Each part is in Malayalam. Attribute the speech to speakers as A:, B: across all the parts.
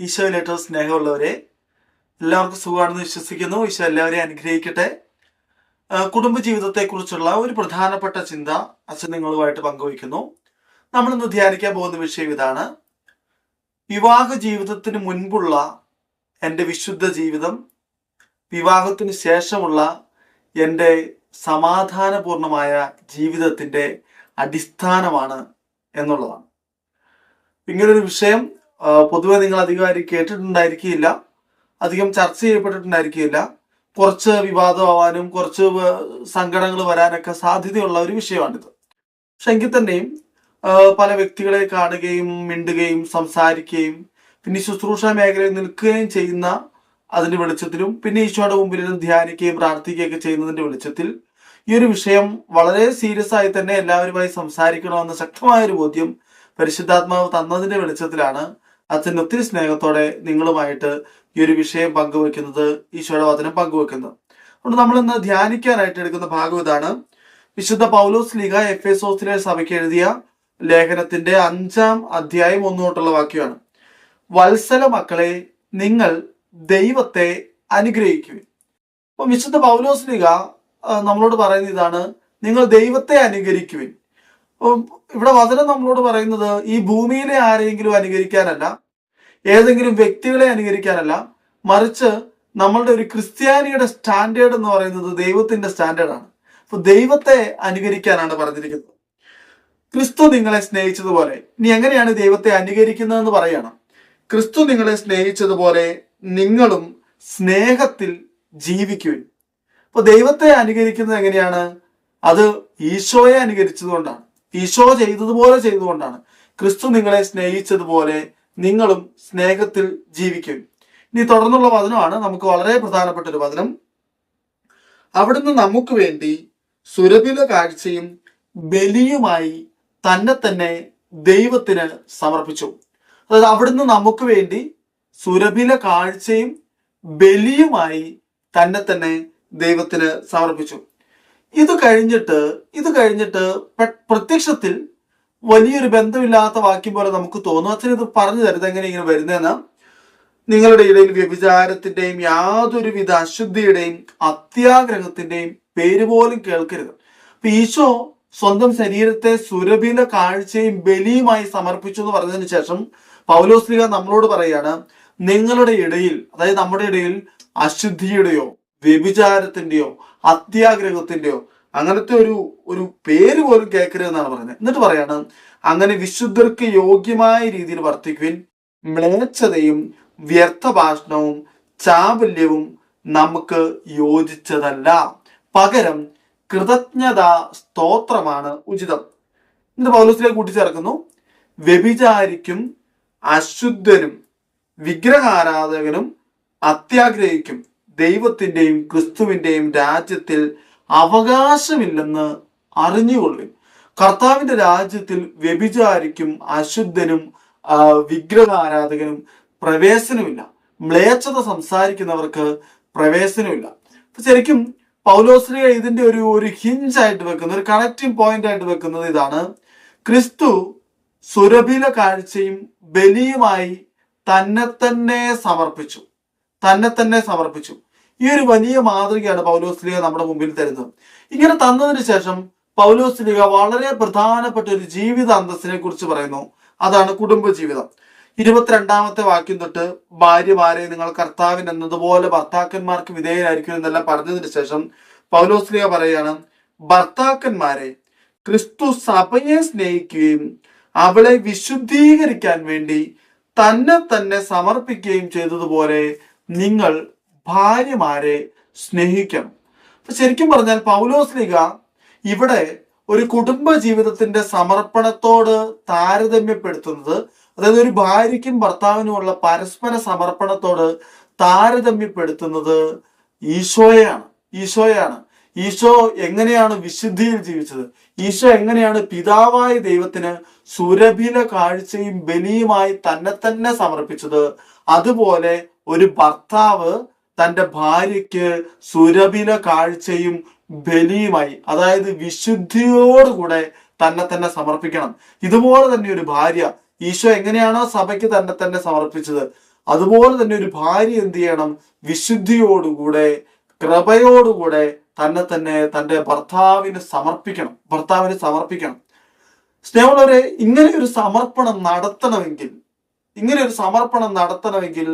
A: ഈശോയിലേറ്റ സ്നേഹമുള്ളവരെ എല്ലാവർക്കും സുഖമാണെന്ന് വിശ്വസിക്കുന്നു. ഈശോ എല്ലാവരെയും അനുഗ്രഹിക്കട്ടെ. ആ, കുടുംബ ജീവിതത്തെക്കുറിച്ചുള്ള ഒരു പ്രധാനപ്പെട്ട ചിന്ത അച്ഛൻ നിങ്ങളുമായിട്ട് പങ്കുവയ്ക്കുന്നു. നമ്മൾ ഇന്ന് ധ്യാനിക്കാൻ പോകുന്ന വിഷയം ഇതാണ്. വിവാഹ ജീവിതത്തിന് മുൻപുള്ള എന്റെ വിശുദ്ധ ജീവിതം വിവാഹത്തിന് ശേഷമുള്ള എന്റെ സമാധാനപൂർണമായ ജീവിതത്തിന്റെ അടിസ്ഥാനമാണ് എന്നുള്ളതാണ്. ഇങ്ങനൊരു വിഷയം പൊതുവെ നിങ്ങൾ അധികം കേട്ടിട്ടുണ്ടായിരിക്കില്ല. അധികം ചർച്ച ചെയ്യപ്പെട്ടിട്ടുണ്ടായിരിക്കില്ല. കുറച്ച് വിവാദമാവാനും കുറച്ച് സങ്കടങ്ങൾ വരാനൊക്കെ സാധ്യതയുള്ള ഒരു വിഷയമാണിത്. പക്ഷെ എങ്കിൽ തന്നെയും പല വ്യക്തികളെ കാണുകയും മിണ്ടുകയും സംസാരിക്കുകയും പിന്നെ ശുശ്രൂഷ മേഖലയിൽ നിൽക്കുകയും ചെയ്യുന്ന അതിന്റെ വെളിച്ചത്തിലും പിന്നെ ഈശോയുടെ മുമ്പിലും ധ്യാനിക്കുകയും പ്രാർത്ഥിക്കുകയൊക്കെ ചെയ്യുന്നതിന്റെ വെളിച്ചത്തിൽ ഈ ഒരു വിഷയം വളരെ സീരിയസ് ആയി തന്നെ എല്ലാവരുമായി സംസാരിക്കണമെന്ന ശക്തമായ ഒരു ബോധ്യം പരിശുദ്ധാത്മാവ് തന്നതിന്റെ വെളിച്ചത്തിലാണ്. അച്ഛൻ ഒത്തിരി സ്നേഹത്തോടെ നിങ്ങളുമായിട്ട് ഈ ഒരു വിഷയം പങ്കുവെക്കുന്നത് ഈശോയുടെ വചനം പങ്കുവെക്കുന്നത് അതുകൊണ്ട് നമ്മൾ ഇന്ന് ധ്യാനിക്കാനായിട്ട് എടുക്കുന്ന ഭാഗം ഇതാണ്. വിശുദ്ധ പൗലോസ് ലീഗ എഫ് എസോസിലെ സഭയ്ക്ക് എഴുതിയ ലേഖനത്തിന്റെ അഞ്ചാം അധ്യായം ഒന്നുകൊണ്ടുള്ള വാക്യമാണ്. വത്സല മക്കളെ നിങ്ങൾ ദൈവത്തെ അനുഗ്രഹിക്കുവിൻ. അപ്പൊ വിശുദ്ധ പൗലോസ് ലീഗ നമ്മളോട് പറയുന്ന ഇതാണ് നിങ്ങൾ ദൈവത്തെ അനുകരിക്കുവിൻ. ഇവിടെ വചനം നമ്മളോട് പറയുന്നത് ഈ ഭൂമിയിലെ ആരെയെങ്കിലും അനുകരിക്കാനല്ല ഏതെങ്കിലും വ്യക്തികളെ അനുകരിക്കാനല്ല മറിച്ച് നമ്മളുടെ ഒരു ക്രിസ്ത്യാനിയുടെ സ്റ്റാൻഡേർഡ് എന്ന് പറയുന്നത് ദൈവത്തിന്റെ സ്റ്റാൻഡേർഡാണ് അപ്പൊ ദൈവത്തെ അനുകരിക്കാനാണ് പറഞ്ഞിരിക്കുന്നത്. ക്രിസ്തു നിങ്ങളെ സ്നേഹിച്ചതുപോലെ ഇനി എങ്ങനെയാണ് ദൈവത്തെ അനുകരിക്കുന്നതെന്ന് പറയണം. ക്രിസ്തു നിങ്ങളെ സ്നേഹിച്ചതുപോലെ നിങ്ങളും സ്നേഹത്തിൽ ജീവിക്കുവിൻ. അപ്പൊ ദൈവത്തെ അനുകരിക്കുന്നത് എങ്ങനെയാണ്? അത് ഈശോയെ അനുകരിച്ചതുകൊണ്ടാണ്. ഈശോ ചെയ്തതുപോലെ ചെയ്തുകൊണ്ടാണ്. ക്രിസ്തു നിങ്ങളെ സ്നേഹിച്ചതുപോലെ നിങ്ങളും സ്നേഹത്തിൽ ജീവിക്കും. ഇനി തുടർന്നുള്ള വചനമാണ് നമുക്ക് വളരെ പ്രധാനപ്പെട്ട ഒരു വചനം. അവിടുന്ന് നമുക്ക് വേണ്ടി സുരഭിത കാഴ്ചയും ബലിയുമായി തന്നെ തന്നെ ദൈവത്തിന് സമർപ്പിച്ചു. അതായത് അവിടുന്ന് നമുക്ക് വേണ്ടി സുരഭില കാഴ്ചയും ബലിയുമായി തന്നെ തന്നെ ദൈവത്തിന് സമർപ്പിച്ചു. ഇത് കഴിഞ്ഞിട്ട് ഇത് കഴിഞ്ഞിട്ട് പ്രത്യക്ഷത്തിൽ വലിയൊരു ബന്ധമില്ലാത്ത വാക്യം പോലെ നമുക്ക് തോന്നും. അച്ഛൻ ഇത് പറഞ്ഞു തരുന്നത് എങ്ങനെ ഇങ്ങനെ വരുന്നതെന്ന്? നിങ്ങളുടെ ഇടയിൽ വ്യഭിചാരത്തിന്റെയും യാതൊരുവിധ അശുദ്ധിയുടെയും അത്യാഗ്രഹത്തിന്റെയും പേര് പോലും കേൾക്കരുത്. അപ്പൊ ഈശോ സ്വന്തം ശരീരത്തെ സുരഭില കാഴ്ചയും ബലിയുമായി സമർപ്പിച്ചു എന്ന് പറഞ്ഞതിന് ശേഷം പൗലോസ്ലിക നമ്മളോട് പറയാണ് നിങ്ങളുടെ ഇടയിൽ അതായത് നമ്മുടെ ഇടയിൽ അശുദ്ധിയുടെയോ വ്യഭിചാരത്തിന്റെയോ അത്യാഗ്രഹത്തിന്റെയോ അങ്ങനത്തെ ഒരു ഒരു പേര് പോലും കേൾക്കരുത് എന്നാണ് പറയുന്നത്. എന്നിട്ട് പറയാണ് അങ്ങനെ വിശുദ്ധർക്ക് യോഗ്യമായ രീതിയിൽ വർത്തിക്കുവിൻ മ്ലേച്ഛതയും വ്യർത്ഥ ഭാഷണവും ചാബല്യവും നമുക്ക് യോജിച്ചതല്ല. പകരം കൃതജ്ഞത സ്തോത്രമാണ് ഉചിതം. എന്നിട്ട് പൗലോസിലേക്ക് കൂട്ടിച്ചേർക്കുന്നു വ്യഭിചാരിക്കും അശുദ്ധനും വിഗ്രഹാരാധകനും അത്യാഗ്രഹിക്കും. ദൈവത്തിന്റെയും ക്രിസ്തുവിന്റെയും രാജ്യത്തിൽ അവകാശമില്ലെന്ന് അറിഞ്ഞുകൊള്ളുവിൻ. കർത്താവിന്റെ രാജ്യത്തിൽ വ്യഭിചാരിക്കും അശുദ്ധനും വിഗ്രഹാരാധകനും പ്രവേശനമില്ല. മ്ലേച്ഛത സംസാരിക്കുന്നവർക്ക് പ്രവേശനമില്ല. ശരിക്കും പൗലോസ്ലിയ ഇതിന്റെ ഒരു ഒരു ഹിഞ്ച് ആയിട്ട് വെക്കുന്ന ഒരു കണക്റ്റിംഗ് പോയിന്റ് ആയിട്ട് വെക്കുന്നത് ഇതാണ്. ക്രിസ്തു സുരഭില കാഴ്ചയും ബലിയുമായി തന്നെ തന്നെ സമർപ്പിച്ചു. തന്നെ തന്നെ സമർപ്പിച്ചു. ഈ ഒരു വലിയ മാതൃകയാണ് പൗലോസ്ലിക നമ്മുടെ മുമ്പിൽ തരുന്നത്. ഇങ്ങനെ തന്നതിന് ശേഷം പൗലോസ്ലിക വളരെ പ്രധാനപ്പെട്ട ഒരു ജീവിത അന്തസ്സിനെ കുറിച്ച് പറയുന്നു. അതാണ് കുടുംബജീവിതം. ഇരുപത്തിരണ്ടാമത്തെ വാക്യം തൊട്ട് ഭാര്യമാരെ നിങ്ങൾ കർത്താവിൻ എന്നതുപോലെ ഭർത്താക്കന്മാർക്ക് വിധേയരായിരിക്കും എന്നെല്ലാം പറഞ്ഞതിന് ശേഷം പൗലോസ്ലിക പറയുകയാണ് ഭർത്താക്കന്മാരെ ക്രിസ്തു സഭയെ സ്നേഹിക്കുകയും അവളെ വിശുദ്ധീകരിക്കാൻ വേണ്ടി തന്നെ തന്നെ സമർപ്പിക്കുകയും ചെയ്തതുപോലെ നിങ്ങൾ ഭാര്യമാരെ സ്നേഹിക്കണം. അപ്പൊ ശരിക്കും പറഞ്ഞാൽ പൗലോസ്ലിക ഇവിടെ ഒരു കുടുംബ ജീവിതത്തിന്റെ സമർപ്പണത്തോട് താരതമ്യപ്പെടുത്തുന്നത് അതായത് ഒരു ഭാര്യയ്ക്കും ഭർത്താവിനുമുള്ള പരസ്പര സമർപ്പണത്തോട് താരതമ്യപ്പെടുത്തുന്നത് ഈശോയാണ് ഈശോയാണ് ഈശോ എങ്ങനെയാണ് വിശുദ്ധിയിൽ ജീവിച്ചത്? ഈശോ എങ്ങനെയാണ് പിതാവായ ദൈവത്തിന് സുരഭില കാഴ്ചയും ബലിയുമായി തന്നെ തന്നെ സമർപ്പിച്ചത്? അതുപോലെ ഒരു ഭർത്താവ് തന്റെ ഭാര്യയ്ക്ക് സുരഭിന കാഴ്ചയും ബലിയുമായി അതായത് വിശുദ്ധിയോടുകൂടെ തന്നെ തന്നെ സമർപ്പിക്കണം. ഇതുപോലെ തന്നെ ഒരു ഭാര്യ ഈശോ എങ്ങനെയാണോ സഭയ്ക്ക് തന്നെ തന്നെ സമർപ്പിച്ചത് അതുപോലെ തന്നെ ഒരു ഭാര്യ എന്ത് ചെയ്യണം? വിശുദ്ധിയോടുകൂടെ കൃപയോടുകൂടെ തന്നെ തന്നെ തന്റെ ഭർത്താവിന് സമർപ്പിക്കണം ഭർത്താവിന് സമർപ്പിക്കണം. സ്നേഹമുള്ളവരെ ഇങ്ങനെ ഒരു സമർപ്പണം നടത്തണമെങ്കിൽ ഇങ്ങനെ ഒരു സമർപ്പണം നടത്തണമെങ്കിൽ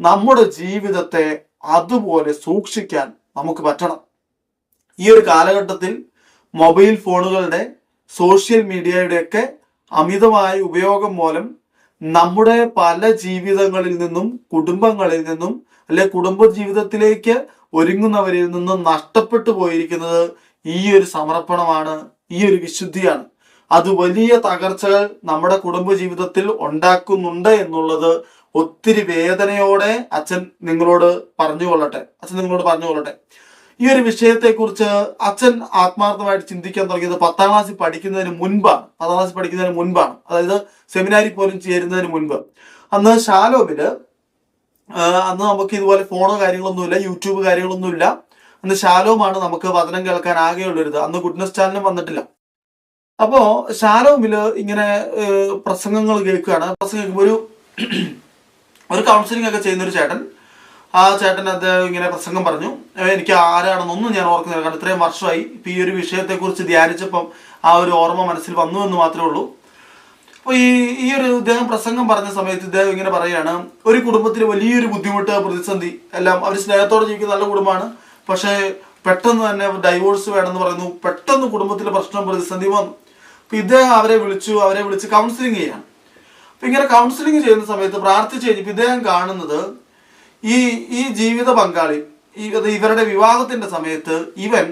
A: നമ്മുടെ ജീവിതത്തെ അതുപോലെ സൂക്ഷിക്കാൻ നമുക്ക് പറ്റണം. ഈ ഒരു കാലഘട്ടത്തിൽ മൊബൈൽ ഫോണുകളുടെ സോഷ്യൽ മീഡിയയുടെയൊക്കെ അമിതമായ ഉപയോഗം മൂലം നമ്മുടെ പല ജീവിതങ്ങളിൽ നിന്നും കുടുംബങ്ങളിൽ നിന്നും അല്ലെ കുടുംബ ജീവിതത്തിലേക്ക് ഒരുങ്ങുന്നവരിൽ നിന്നും നഷ്ടപ്പെട്ടു പോയിരിക്കുന്നത് ഈ ഒരു സമർപ്പണമാണ് ഈ ഒരു വിശുദ്ധിയാണ്. അത് വലിയ തകർച്ചകൾ നമ്മുടെ കുടുംബ ജീവിതത്തിൽ ഉണ്ടാക്കുന്നുണ്ട് എന്നുള്ളത് ഒത്തിരി വേദനയോടെ അച്ഛൻ നിങ്ങളോട് പറഞ്ഞു കൊള്ളട്ടെ അച്ഛൻ നിങ്ങളോട് പറഞ്ഞു കൊള്ളട്ടെ ഈ ഒരു വിഷയത്തെക്കുറിച്ച് അച്ഛൻ ആത്മാർത്ഥമായിട്ട് ചിന്തിക്കാൻ തുടങ്ങിയത് പത്താം ക്ലാസ്സിൽ പഠിക്കുന്നതിന് മുൻപാണ്. പത്താം ക്ലാസ്സിൽ പഠിക്കുന്നതിന് മുൻപാണ്. അതായത് സെമിനാരി പോലും ചേരുന്നതിന് മുൻപ്. അന്ന് ഷാലോമിൽ അന്ന് നമുക്ക് ഇതുപോലെ ഫോണോ കാര്യങ്ങളൊന്നുമില്ല യൂട്യൂബ് കാര്യങ്ങളൊന്നുമില്ല. അന്ന് ഷാലോമാണ് നമുക്ക് വചനം കേൾക്കാൻ ആകെയുള്ളൊരിത്. അന്ന് ഗുഡ്നസ് ചാനലും വന്നിട്ടില്ല. അപ്പോ ഷാലോമിൽ ഇങ്ങനെ പ്രസംഗങ്ങൾ കേൾക്കുകയാണ്. പ്രസംഗം ഒരു ഒരു കൗൺസിലിംഗ് ഒക്കെ ചെയ്യുന്ന ഒരു ചേട്ടൻ. ആ ചേട്ടൻ അദ്ദേഹം ഇങ്ങനെ പ്രസംഗം പറഞ്ഞു. എനിക്ക് ആരാണെന്നൊന്നും ഞാൻ ഓർക്കുന്നില്ല. കാരണം ഇത്രയും വർഷമായി ഇപ്പൊ ഈ ഒരു വിഷയത്തെക്കുറിച്ച് ധ്യാനിച്ചപ്പം ആ ഒരു ഓർമ്മ മനസ്സിൽ വന്നു എന്ന് മാത്രമേ ഉള്ളൂ. അപ്പൊ ഈ ഈ ഒരു ഇദ്ദേഹം പ്രസംഗം പറഞ്ഞ സമയത്ത് ഇദ്ദേഹം ഇങ്ങനെ പറയുകയാണ് ഒരു കുടുംബത്തിൽ വലിയൊരു ബുദ്ധിമുട്ട് പ്രതിസന്ധി എല്ലാം അവർ സ്നേഹത്തോടെ ജീവിക്കുന്ന നല്ല കുടുംബമാണ്. പക്ഷേ പെട്ടെന്ന് തന്നെ ഡൈവോഴ്സ് വേണമെന്ന് പറയുന്നു. പെട്ടെന്ന് കുടുംബത്തിലെ പ്രശ്നം പ്രതിസന്ധി വന്നു. അപ്പൊ ഇദ്ദേഹം അവരെ വിളിച്ചു അവരെ വിളിച്ച് കൗൺസിലിംഗ് ചെയ്യാണ് അപ്പൊ ഇങ്ങനെ കൗൺസിലിംഗ് ചെയ്യുന്ന സമയത്ത് പ്രാർത്ഥിച്ചു കഴിഞ്ഞപ്പോൾ ഇദ്ദേഹം കാണുന്നത് ഈ ഈ ജീവിത പങ്കാളി ഇവരുടെ വിവാഹത്തിന്റെ സമയത്ത് ഇവൻ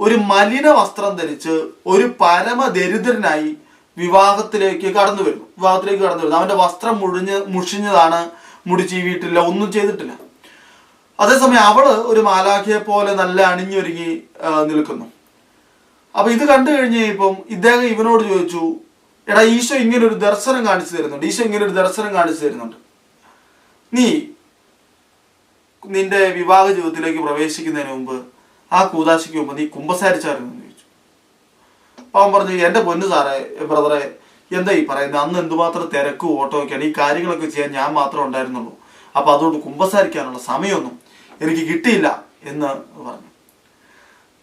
A: ഒരു മലിന വസ്ത്രം ധരിച്ച് ഒരു പരമ ദരിദ്രനായി വിവാഹത്തിലേക്ക് കടന്നു വരുന്നു. വിവാഹത്തിലേക്ക് കടന്നു വരുന്നു. അവന്റെ വസ്ത്രം മുഴിഞ്ഞ് മുഷിഞ്ഞതാണ് മുടി ചീവിയിട്ടില്ല ഒന്നും ചെയ്തിട്ടില്ല. അതേസമയം അവൾ ഒരു മാലാഖിയെ പോലെ നല്ല അണിഞ്ഞൊരുങ്ങി നിൽക്കുന്നു. അപ്പൊ ഇത് കണ്ടു കഴിഞ്ഞ് ഇപ്പം ഇദ്ദേഹം ഇവനോട് ചോദിച്ചു എടാ ഈശോ ഇങ്ങനെ ഒരു ദർശനം കാണിച്ചു തരുന്നുണ്ട്. ഈശോ ഇങ്ങനെ ഒരു ദർശനം കാണിച്ചു തരുന്നുണ്ട്. നീ നിന്റെ വിവാഹ ജീവിതത്തിലേക്ക് പ്രവേശിക്കുന്നതിന് മുമ്പ് ആ കൂതാശിക്ക് മുമ്പ് നീ കുമ്പസാരിച്ചായിരുന്നു എന്ന് ചോദിച്ചു. അപ്പൊ അവൻ പറഞ്ഞു എന്റെ പൊന്നു സാറേ ബ്രദറെ എന്താ ഈ പറയുന്നത്? അന്ന് എന്തുമാത്രം തിരക്കും ഓട്ടോ ഒക്കെയാണ് ഈ കാര്യങ്ങളൊക്കെ ചെയ്യാൻ ഞാൻ മാത്രമേ ഉണ്ടായിരുന്നുള്ളൂ. അപ്പൊ അതുകൊണ്ട് കുമ്പസാരിക്കാനുള്ള സമയമൊന്നും എനിക്ക് കിട്ടിയില്ല എന്ന് പറഞ്ഞു.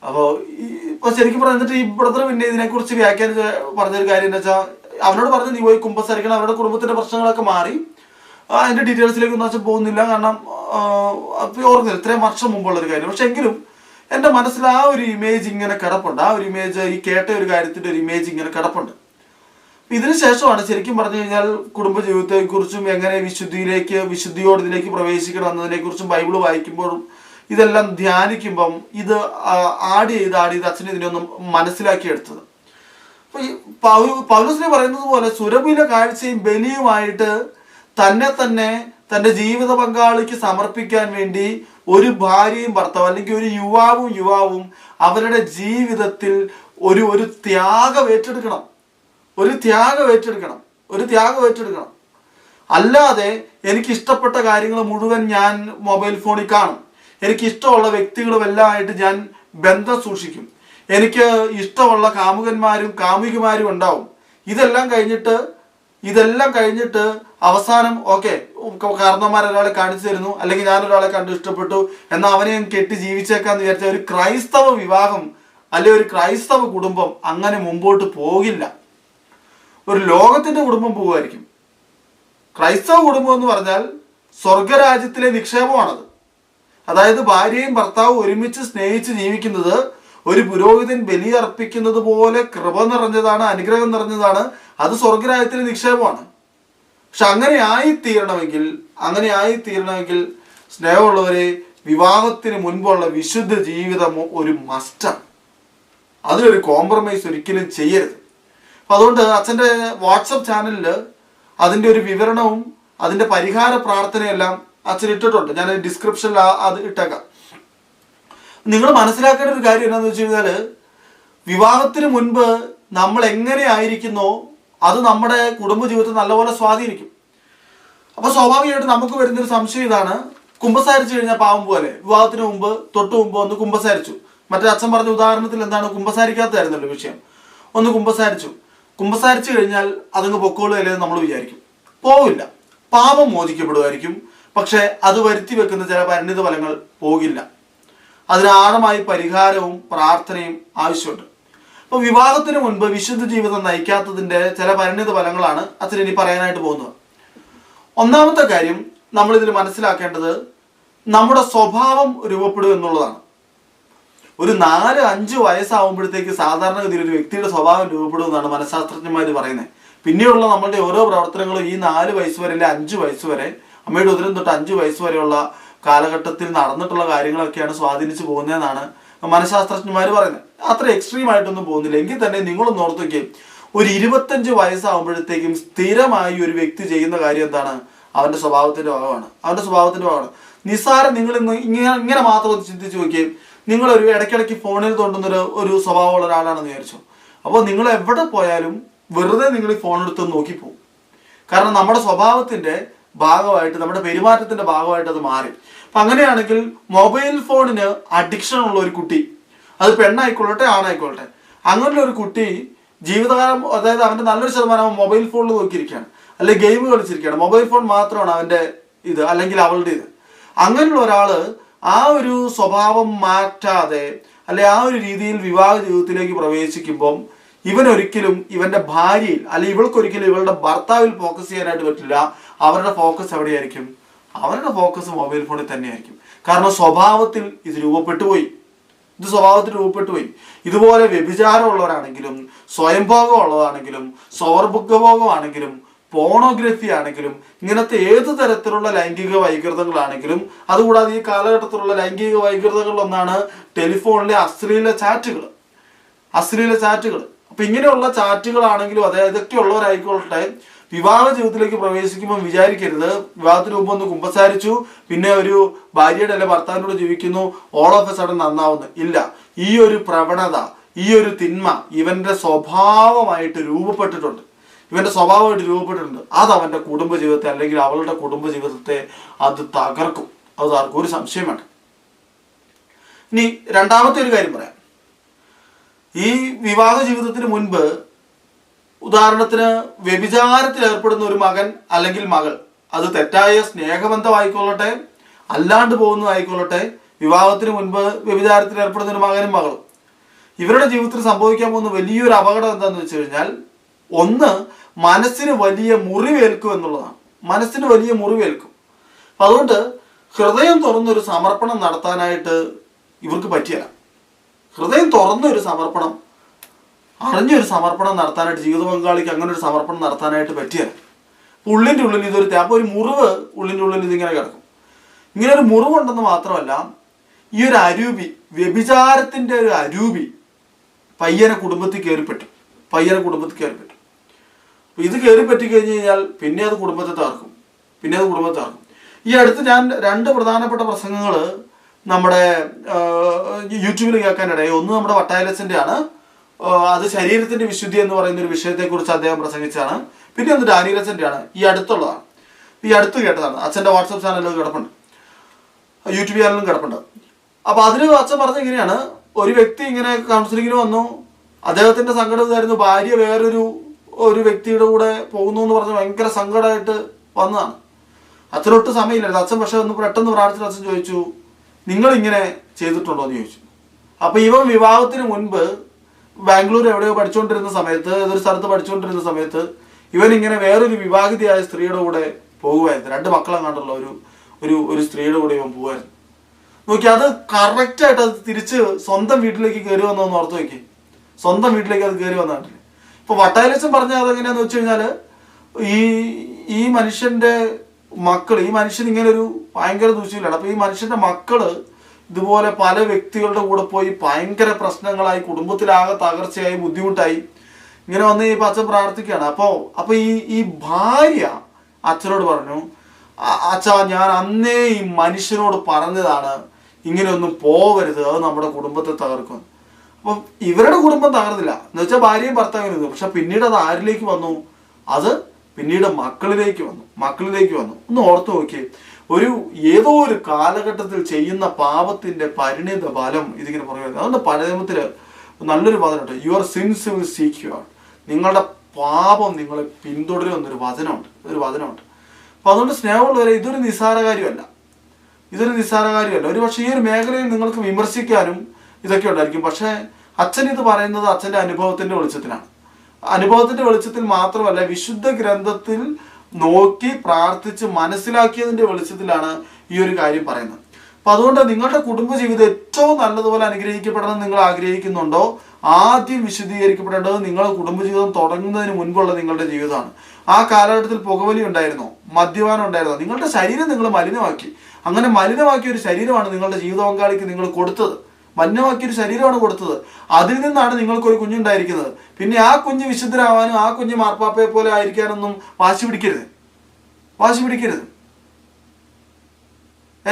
A: അപ്പോ ഈ- ഇപ്പൊ ശരിക്കും പറഞ്ഞിട്ട് ഈ ബ്രദർ പിന്നെ ഇതിനെക്കുറിച്ച് വ്യാഖ്യാനിച്ച് പറഞ്ഞൊരു കാര്യം എന്ന് വെച്ചാൽ അവനോട് പറഞ്ഞു നീ പോയി കുമ്പസാരിക്കണം അവരുടെ കുടുംബത്തിന്റെ പ്രശ്നങ്ങളൊക്കെ മാറി. അതിന്റെ ഡീറ്റെയിൽസിലേക്ക് ഒന്നും വെച്ചാൽ പോകുന്നില്ല. കാരണം ഓർക്കുന്നില്ല. ഇത്രയും വർഷം മുമ്പുള്ള ഒരു കാര്യം. പക്ഷെ എങ്കിലും എന്റെ മനസ്സിൽ ആ ഒരു ഇമേജ് ഇങ്ങനെ കിടപ്പുണ്ട്. ആ ഒരു ഇമേജ് ഈ കേട്ട ഒരു കാര്യത്തിന്റെ ഒരു ഇമേജ് ഇങ്ങനെ കിടപ്പുണ്ട്. ഇതിനു ശേഷമാണ് ശരിക്കും പറഞ്ഞു കഴിഞ്ഞാൽ കുടുംബജീവിതത്തെ കുറിച്ചും എങ്ങനെ വിശുദ്ധിയിലേക്ക് വിശുദ്ധിയോട് ഇതിലേക്ക് പ്രവേശിക്കണം എന്നതിനെ കുറിച്ചും ബൈബിൾ വായിക്കുമ്പോഴും ഇതെല്ലാം ധ്യാനിക്കുമ്പം ഇത് ആഡ് ചെയ്ത് ആഡ് ചെയ്ത് അച്ഛനെ ഇതിനൊന്നും മനസ്സിലാക്കിയെടുത്തത് അപ്പൊ ഈ പൗലോസിനെ പറയുന്നത് പോലെ സുരഭില കാഴ്ചയും ബലിയുമായിട്ട് തന്നെ തന്നെ തന്റെ ജീവിത പങ്കാളിക്ക് സമർപ്പിക്കാൻ വേണ്ടി ഒരു ഭാര്യയും ഭർത്താവും അല്ലെങ്കിൽ ഒരു യുവാവും യുവാവും അവരുടെ ജീവിതത്തിൽ ഒരു ഒരു ത്യാഗം ഏറ്റെടുക്കണം. ഒരു ത്യാഗം ഏറ്റെടുക്കണം. ഒരു ത്യാഗം ഏറ്റെടുക്കണം. അല്ലാതെ എനിക്ക് ഇഷ്ടപ്പെട്ട കാര്യങ്ങൾ മുഴുവൻ ഞാൻ മൊബൈൽ ഫോണിൽ കാണും. എനിക്ക് ഇഷ്ടമുള്ള വ്യക്തികളും എല്ലാം ആയിട്ട് ഞാൻ ബന്ധം സൂക്ഷിക്കും. എനിക്ക് ഇഷ്ടമുള്ള കാമുകന്മാരും കാമുകിമാരും ഉണ്ടാവും. ഇതെല്ലാം കഴിഞ്ഞിട്ട് ഇതെല്ലാം കഴിഞ്ഞിട്ട് അവസാനം ഓക്കെ കാരണന്മാർ ഒരാളെ കാണിച്ചു തരുന്നു അല്ലെങ്കിൽ ഞാൻ ഒരാളെ കണ്ടു ഇഷ്ടപ്പെട്ടു എന്നാൽ അവനെ ഞാൻ കെട്ടി ജീവിച്ചേക്കാന്ന് വിചാരിച്ച ഒരു ക്രൈസ്തവ വിവാഹം അല്ലെ ഒരു ക്രൈസ്തവ കുടുംബം അങ്ങനെ മുമ്പോട്ട് പോകില്ല. ഒരു ലോകത്തിന്റെ കുടുംബം പോകുമായിരിക്കും. ക്രൈസ്തവ കുടുംബം എന്ന് പറഞ്ഞാൽ സ്വർഗരാജ്യത്തിലെ നിക്ഷേപമാണത്. അതായത് ഭാര്യയും ഭർത്താവും ഒരുമിച്ച് സ്നേഹിച്ച് ജീവിക്കുന്നത് ഒരു പുരോഹിതൻ ബലി അർപ്പിക്കുന്നത് പോലെ കൃപ നിറഞ്ഞതാണ് അനുഗ്രഹം നിറഞ്ഞതാണ്. അത് സ്വർഗരാജ്യത്തിന് നിക്ഷേപമാണ്. പക്ഷെ അങ്ങനെ ആയിത്തീരണമെങ്കിൽ അങ്ങനെ ആയിത്തീരണമെങ്കിൽ സ്നേഹമുള്ളവരെ വിവാഹത്തിന് മുൻപുള്ള വിശുദ്ധ ജീവിതം ഒരു മസ്റ്റാണ് അതിലൊരു കോംപ്രമൈസ് ഒരിക്കലും ചെയ്യരുത്. അപ്പൊ അതുകൊണ്ട് അച്ഛന്റെ വാട്സപ്പ് ചാനലിൽ അതിന്റെ ഒരു വിവരണവും അതിന്റെ പരിഹാര പ്രാർത്ഥനയെല്ലാം അച്ഛൻ ഇട്ടിട്ടുണ്ട് ഞാൻ ഡിസ്ക്രിപ്ഷനിൽ അത് ഇട്ടേക്കാം. നിങ്ങൾ മനസ്സിലാക്കേണ്ട ഒരു കാര്യം എന്താണെന്ന് വെച്ച് കഴിഞ്ഞാൽ വിവാഹത്തിന് മുൻപ് നമ്മൾ എങ്ങനെ ആയിരിക്കുന്നോ അത് നമ്മുടെ കുടുംബ ജീവിതത്തെ നല്ലപോലെ സ്വാധീനിക്കും. അപ്പൊ സ്വാഭാവികമായിട്ട് നമുക്ക് വരുന്നൊരു സംശയം ഇതാണ്. കുമ്പസാരിച്ചു കഴിഞ്ഞാൽ പാവം പോലെ. വിവാഹത്തിന് മുമ്പ് തൊട്ട് മുമ്പ് ഒന്ന് കുമ്പസാരിച്ചു. മറ്റേ അച്ഛൻ പറഞ്ഞ ഉദാഹരണത്തിൽ എന്താണ്? കുമ്പസാരിക്കാത്തതായിരുന്നല്ലോ വിഷയം. ഒന്ന് കുമ്പസാരിച്ചു. കുമ്പസാരിച്ചു കഴിഞ്ഞാൽ അതങ്ങ് പൊക്കോളുകയല്ലേ നമ്മൾ വിചാരിക്കും. പോവില്ല. പാപം മോചിക്കപ്പെടുമായിരിക്കും. പക്ഷെ അത് വരുത്തി വെക്കുന്ന ചില പരിണിത ഫലങ്ങൾ പോകില്ല. അതിന് പരിഹാരവും പ്രാർത്ഥനയും ആവശ്യമുണ്ട്. അപ്പോൾ വിവാഹത്തിന് മുൻപ് വിശുദ്ധ ജീവിതം നയിക്കാത്തതിന്റെ ചില പരിണിത ഫലങ്ങളാണ് അച്ഛൻ ഇനി പറയാനായിട്ട് പോകുന്നത്. ഒന്നാമത്തെ കാര്യം നമ്മൾ ഇതിൽ മനസ്സിലാക്കേണ്ടത് നമ്മുടെ സ്വഭാവം രൂപപ്പെടും എന്നുള്ളതാണ്. ഒരു നാല് അഞ്ച് വയസ്സാവുമ്പോഴത്തേക്ക് സാധാരണഗതിയിൽ ഒരു വ്യക്തിയുടെ സ്വഭാവം രൂപപ്പെടും എന്നാണ് മനഃശാസ്ത്രജ്ഞന്മാർ പറയുന്നത്. പിന്നെയുള്ള നമ്മളുടെ ഓരോ പ്രവർത്തനങ്ങളും ഈ നാല് വയസ്സ് വരെ അല്ലെ അഞ്ച് വയസ്സ് വരെ അമ്മയുടെ ഉദരം തൊട്ട് അഞ്ച് വയസ്സ് വരെയുള്ള കാലഘട്ടത്തിൽ നടന്നിട്ടുള്ള കാര്യങ്ങളൊക്കെയാണ് സ്വാധീനിച്ചു പോകുന്നതെന്നാണ് മനഃശാസ്ത്രജ്ഞന്മാർ പറയുന്നത്. അത്ര എക്സ്ട്രീം ആയിട്ടൊന്നും പോകുന്നില്ല. എങ്കിൽ തന്നെ നിങ്ങളൊന്ന് ഓർത്തൊക്കെ ഒരു ഇരുപത്തഞ്ച് വയസ്സാകുമ്പോഴത്തേക്കും സ്ഥിരമായി ഒരു വ്യക്തി ചെയ്യുന്ന കാര്യം എന്താണ്? അവന്റെ സ്വഭാവത്തിന്റെ ഭാഗമാണ്. അവന്റെ സ്വഭാവത്തിന്റെ ഭാഗമാണ്. നിസ്സാരം നിങ്ങൾ ഇന്ന് ഇങ്ങനെ ഇങ്ങനെ മാത്രം ചിന്തിച്ചു നോക്കിയേ. നിങ്ങൾ ഒരു ഇടയ്ക്കിടയ്ക്ക് ഫോണിൽ തോണ്ടുന്ന ഒരു സ്വഭാവമുള്ള ഒരാളാണെന്ന് വിചാരിച്ചു. അപ്പോൾ നിങ്ങൾ എവിടെ പോയാലും വെറുതെ നിങ്ങൾ ഈ ഫോൺ എടുത്ത് നോക്കി പോകും കാരണം നമ്മുടെ സ്വഭാവത്തിന്റെ ഭാഗമായിട്ട് നമ്മുടെ പെരുമാറ്റത്തിന്റെ ഭാഗമായിട്ട് അത് മാറി. അപ്പൊ അങ്ങനെയാണെങ്കിൽ മൊബൈൽ ഫോണിന് അഡിക്ഷൻ ഉള്ള ഒരു കുട്ടി അത് പെണ്ണായിക്കൊള്ളട്ടെ ആണായിക്കൊള്ളട്ടെ അങ്ങനെയുള്ള ഒരു കുട്ടി ജീവിതകാലം അതായത് അവന്റെ നല്ലൊരു ശതമാനം മൊബൈൽ ഫോണിൽ നോക്കിയിരിക്കുകയാണ് അല്ലെങ്കിൽ ഗെയിം കളിച്ചിരിക്കുകയാണ് മൊബൈൽ ഫോൺ മാത്രമാണ് അവന്റെ ഇത് അല്ലെങ്കിൽ അവളുടെ ഇത്. അങ്ങനെയുള്ള ഒരാൾ ആ ഒരു സ്വഭാവം മാറ്റാതെ അല്ലെ ആ ഒരു രീതിയിൽ വിവാഹ ജീവിതത്തിലേക്ക് പ്രവേശിക്കുമ്പം ഇവൻ ഒരിക്കലും ഇവന്റെ ഭാര്യയിൽ അല്ലെ ഇവൾക്കൊരിക്കലും ഇവളുടെ ഭർത്താവിൽ ഫോക്കസ് ചെയ്യാനായിട്ട് പറ്റില്ല. അവരുടെ ഫോക്കസ് എവിടെയായിരിക്കും? അവരുടെ ഫോക്കസ് മൊബൈൽ ഫോണിൽ തന്നെയായിരിക്കും. കാരണം സ്വഭാവത്തിൽ ഇത് രൂപപ്പെട്ടു പോയി ഇത് സ്വഭാവത്തിൽ രൂപപ്പെട്ടു പോയി ഇതുപോലെ വ്യഭിചാരമുള്ളവരാണെങ്കിലും സ്വയംഭോഗം ഉള്ളതാണെങ്കിലും സ്വർഭുഗഭോഗമാണെങ്കിലും പോണോഗ്രഫി ആണെങ്കിലും ഇങ്ങനത്തെ ഏത് തരത്തിലുള്ള ലൈംഗിക വൈകൃതങ്ങളാണെങ്കിലും അതുകൂടാതെ ഈ കാലഘട്ടത്തിലുള്ള ലൈംഗിക വൈകൃതങ്ങളിലൊന്നാണ് ടെലിഫോണിലെ അശ്ലീല ചാറ്റുകൾ. അശ്ലീല ചാറ്റുകൾ. അപ്പൊ ഇങ്ങനെയുള്ള ചാറ്റുകളാണെങ്കിലും അതെ ഇതൊക്കെ ഉള്ളവരായിക്കോട്ടെ വിവാഹ ജീവിതത്തിലേക്ക് പ്രവേശിക്കുമ്പോൾ വിചാരിക്കരുത്. വിവാഹത്തിന് മുമ്പ് ഒന്ന് കുമ്പസാരിച്ചു. പിന്നെ ഒരു ഭാര്യയുടെ അല്ലെ ഭർത്താവിനോട് ജീവിക്കുന്നു. ഓൾ ഓഫ് എ സഡൻ നന്നാവുന്നു. ഇല്ല. ഈ ഒരു പ്രവണത ഈ ഒരു തിന്മ ഇവന്റെ സ്വഭാവമായിട്ട് രൂപപ്പെട്ടിട്ടുണ്ട്. ഇവന്റെ സ്വഭാവമായിട്ട് രൂപപ്പെട്ടിട്ടുണ്ട്. അത് അവന്റെ കുടുംബ ജീവിതത്തെ അല്ലെങ്കിൽ അവളുടെ കുടുംബ ജീവിതത്തെ അത് തകർക്കും. അത് തകർക്കും ഒരു സംശയം വേണ്ട. ഇനി രണ്ടാമത്തെ ഒരു കാര്യം പറയാം. ഈ വിവാഹ ജീവിതത്തിന് മുൻപ് ഉദാഹരണത്തിന് വ്യഭിചാരത്തിൽ ഏർപ്പെടുന്ന ഒരു മകൻ അല്ലെങ്കിൽ മകൾ അത് തെറ്റായ സ്നേഹബന്ധമായിക്കൊള്ളട്ടെ അല്ലാണ്ട് പോകുന്നതായിക്കൊള്ളട്ടെ വിവാഹത്തിന് മുൻപ് വ്യഭിചാരത്തിൽ ഏർപ്പെടുന്ന ഒരു മകനും മകളും. ഇവരുടെ ജീവിതത്തിൽ സംഭവിക്കാൻ പോകുന്ന വലിയൊരു അപകടം എന്താണെന്ന് വെച്ച് കഴിഞ്ഞാൽ ഒന്ന് മനസ്സിന് വലിയ മുറിവേൽക്കും എന്നുള്ളതാണ്. മനസ്സിന് വലിയ മുറിവേൽക്കും. അപ്പൊ അതുകൊണ്ട് ഹൃദയം തുറന്നൊരു സമർപ്പണം നടത്താനായിട്ട് ഇവർക്ക് പറ്റിയല്ല. ഹൃദയം തുറന്നൊരു സമർപ്പണം അറിഞ്ഞൊരു സമർപ്പണം നടത്താനായിട്ട് ജീവിത പങ്കാളിക്ക് അങ്ങനെ ഒരു സമർപ്പണം നടത്താനായിട്ട് പറ്റിയാൽ ഉള്ളിന്റെ ഉള്ളിൽ ഇതൊരു അപ്പോൾ ഒരു മുറിവ് ഉള്ളിന്റെ ഉള്ളിൽ ഇതിങ്ങനെ കിടക്കും. ഇങ്ങനെ ഒരു മുറിവുണ്ടെന്ന് മാത്രമല്ല ഈ ഒരു അരൂപി വ്യഭിചാരത്തിന്റെ ഒരു അരൂപി പയ്യനെ കുടുംബത്തിൽ കയറിപ്പറ്റും. പയ്യനെ കുടുംബത്തിൽ കയറിപ്പറ്റും. അപ്പോൾ ഇത് കയറി പറ്റി കഴിഞ്ഞ് കഴിഞ്ഞാൽ പിന്നെ അത് കുടുംബത്തെ തകർക്കും. പിന്നെ അത് കുടുംബത്തെ തകർക്കും. ഈ അടുത്ത് ഞാൻ രണ്ട് പ്രധാനപ്പെട്ട പ്രസംഗങ്ങൾ നമ്മുടെ യൂട്യൂബിൽ കേൾക്കാനിടയായി. ഒന്ന് നമ്മുടെ വട്ടായലച്ചന്റെ ആണ് അത് ശരീരത്തിന്റെ വിശുദ്ധി എന്ന് പറയുന്ന ഒരു വിഷയത്തെ കുറിച്ച് അദ്ദേഹം പ്രസംഗിച്ചാണ് പിന്നെ ഒന്ന് ഡാനിയലച്ചന്റെ ആണ് ഈ അടുത്തുള്ളതാണ്. ഈ അടുത്ത് കേട്ടതാണ്. അച്ഛന്റെ വാട്സപ്പ് ചാനലിൽ കിടപ്പുണ്ട്. യൂട്യൂബ് ചാനലിലും കിടപ്പുണ്ട്. അപ്പൊ അതിന് അച്ഛൻ പറഞ്ഞ ഇങ്ങനെയാണ്. ഒരു വ്യക്തി ഇങ്ങനെ കൗൺസിലിങ്ങിന് വന്നു. അദ്ദേഹത്തിന്റെ സങ്കടം ഇതായിരുന്നു. ഭാര്യ വേറൊരു ഒരു വ്യക്തിയുടെ കൂടെ പോകുന്നു എന്ന് പറഞ്ഞ് ഭയങ്കര സങ്കടമായിട്ട് വന്നതാണ്. അച്ഛനൊട്ട് സമയമില്ലായിരുന്നു. അച്ഛൻ പക്ഷെ ഒന്ന് പെട്ടെന്ന് പ്രാർത്ഥിച്ച അച്ഛൻ ചോദിച്ചു നിങ്ങൾ ഇങ്ങനെ ചെയ്തിട്ടുണ്ടോ? എന്ന് ചോദിച്ചു. അപ്പൊ ഇവൻ വിവാഹത്തിന് മുൻപ് ബാംഗ്ലൂർ എവിടെയോ പഠിച്ചുകൊണ്ടിരുന്ന സമയത്ത് ഏതൊരു സ്ഥലത്ത് പഠിച്ചുകൊണ്ടിരുന്ന സമയത്ത് ഇവൻ ഇങ്ങനെ വേറൊരു വിവാഹിതയായ സ്ത്രീയുടെ കൂടെ പോകുമായിരുന്നു. രണ്ട് മക്കളെ കണ്ടുള്ള ഒരു ഒരു ഒരു സ്ത്രീയുടെ കൂടെ ഇവൻ പോകുമായിരുന്നു. നോക്കി അത് കറക്റ്റ് ആയിട്ട് അത് തിരിച്ച് സ്വന്തം വീട്ടിലേക്ക് കയറി വന്നതെന്ന് ഓർത്ത് നോക്കി. സ്വന്തം വീട്ടിലേക്ക് അത് കയറി വന്നിട്ടില്ല ഇപ്പൊ വട്ടായലച്ചൻ പറഞ്ഞ അതെങ്ങനെയാന്ന് വെച്ച് കഴിഞ്ഞാൽ ഈ ഈ മനുഷ്യന്റെ മക്കൾ ഈ മനുഷ്യൻ ഇങ്ങനെ ഒരു ഭയങ്കര ദൂഷ്യമില്ലാണ് അപ്പൊ ഈ മനുഷ്യന്റെ മക്കൾ ഇതുപോലെ പല വ്യക്തികളുടെ കൂടെ പോയി ഭയങ്കര പ്രശ്നങ്ങളായി കുടുംബത്തിലാകെ തകർച്ചയായി ബുദ്ധിമുട്ടായി. ഇങ്ങനെ വന്ന് ഈ അച്ഛൻ പ്രാർത്ഥിക്കുകയാണ്. അപ്പോൾ അപ്പൊ ഈ ഈ ഭാര്യ അച്ഛനോട് പറഞ്ഞു "അ- അച്ഛാ ഞാൻ അന്നേ ഈ മനുഷ്യനോട് പറഞ്ഞതാണ് ഇങ്ങനെയൊന്നും പോവരുത് അത് നമ്മുടെ കുടുംബത്തെ തകർക്കും. അപ്പം ഇവരുടെ കുടുംബം തകർന്നില്ല. എന്ന് വെച്ചാൽ ഭാര്യയും ഭർത്താവിനും ഇരുന്നു. പക്ഷെ പിന്നീട് അത് ആരിലേക്ക് വന്നു? അത് പിന്നീട് മക്കളിലേക്ക് വന്നു. മക്കളിലേക്ക് വന്നു. ഒന്ന് ഓർത്തു നോക്കിയേ. ഒരു ഏതോ ഒരു കാലഘട്ടത്തിൽ ചെയ്യുന്ന പാപത്തിന്റെ പരിണിത ഫലം ഇതിങ്ങനെ പറയുന്നത് അതുകൊണ്ട് പഴയത്തിൽ നല്ലൊരു വചനമുണ്ട് your sins will seek you നിങ്ങളുടെ പാപം നിങ്ങളെ പിന്തുടരും എന്നൊരു വചനമുണ്ട്. ഒരു വചനമുണ്ട്. അപ്പൊ അതുകൊണ്ട് സ്നേഹമുള്ളവരെ ഇതൊരു നിസ്സാര കാര്യമല്ല ഇതൊരു നിസ്സാര കാര്യമല്ല ഒരു പക്ഷേ ഈ ഒരു മേഖലയിൽ നിങ്ങൾക്ക് വിമർശിക്കാനും ഇതൊക്കെ ഉണ്ടായിരിക്കും. പക്ഷേ അച്ഛൻ ഇത് പറയുന്നത് അച്ഛന്റെ അനുഭവത്തിന്റെ വെളിച്ചത്തിലാണ്. അനുഭവത്തിന്റെ വെളിച്ചത്തിൽ മാത്രമല്ല വിശുദ്ധ ഗ്രന്ഥത്തിൽ നോക്കി പ്രാർത്ഥിച്ച് മനസ്സിലാക്കിയതിന്റെ വെളിച്ചത്തിലാണ് ഈ ഒരു കാര്യം പറയുന്നത്. അപ്പൊ അതുകൊണ്ട് നിങ്ങളുടെ കുടുംബജീവിതം ഏറ്റവും നല്ലതുപോലെ അനുഗ്രഹിക്കപ്പെടണം നിങ്ങൾ ആഗ്രഹിക്കുന്നുണ്ടോ? ആദ്യം വിശദീകരിക്കപ്പെടേണ്ടത് നിങ്ങളുടെ കുടുംബജീവിതം തുടങ്ങുന്നതിന് മുൻപുള്ള നിങ്ങളുടെ ജീവിതമാണ്. ആ കാലഘട്ടത്തിൽ പുകവലി ഉണ്ടായിരുന്നോ മദ്യപാനം ഉണ്ടായിരുന്നോ. നിങ്ങളുടെ ശരീരം നിങ്ങൾ മലിനമാക്കി. അങ്ങനെ മലിനമാക്കിയ ഒരു ശരീരമാണ് നിങ്ങളുടെ ജീവിത പങ്കാളിക്ക് നിങ്ങൾ കൊടുത്തത്. മലിനമാക്കിയ ഒരു ശരീരമാണ് കൊടുത്തത്. അതിൽ നിന്നാണ് നിങ്ങൾക്ക് ഒരു കുഞ്ഞുണ്ടായിരിക്കുന്നത് പിന്നെ ആ കുഞ്ഞ് വിശുദ്ധരാവാനും ആ കുഞ്ഞ് മാർപ്പാപ്പയെ പോലെ ആയിരിക്കാനൊന്നും വാശി പിടിക്കരുത്. വാശി പിടിക്കരുത്.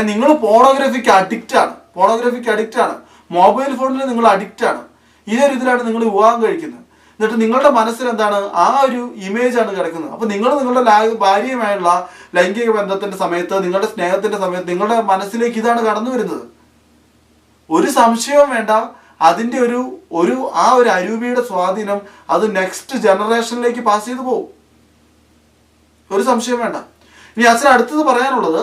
A: നിങ്ങൾ പോണോഗ്രഫിക്ക് അഡിക്റ്റ് ആണ്. പോണോഗ്രഫിക്ക് അഡിക്റ്റ് ആണ്. മൊബൈൽ ഫോണിൽ നിങ്ങൾ അഡിക്റ്റ് ആണ്. ഇതൊരു ഇതിലാണ് നിങ്ങൾ വിവാഹം കഴിക്കുന്നത്. എന്നിട്ട് നിങ്ങളുടെ മനസ്സിൽ എന്താണ് ആ ഒരു ഇമേജ് ആണ് കിടക്കുന്നത്. അപ്പൊ നിങ്ങൾ നിങ്ങളുടെ ഭാര്യയുമായുള്ള ലൈംഗിക ബന്ധത്തിന്റെ സമയത്ത് നിങ്ങളുടെ സ്നേഹത്തിന്റെ സമയത്ത് നിങ്ങളുടെ മനസ്സിലേക്ക് ഇതാണ് കടന്നു വരുന്നത് ഒരു സംശയവും വേണ്ട. അതിന്റെ ഒരു ഒരു ആ ഒരു അരൂപിയുടെ സ്വാധീനം അത് നെക്സ്റ്റ് ജനറേഷനിലേക്ക് പാസ് ചെയ്തു പോകും ഒരു സംശയം വേണ്ട. ഇനി അച്ഛൻ അടുത്തത് പറയാനുള്ളത്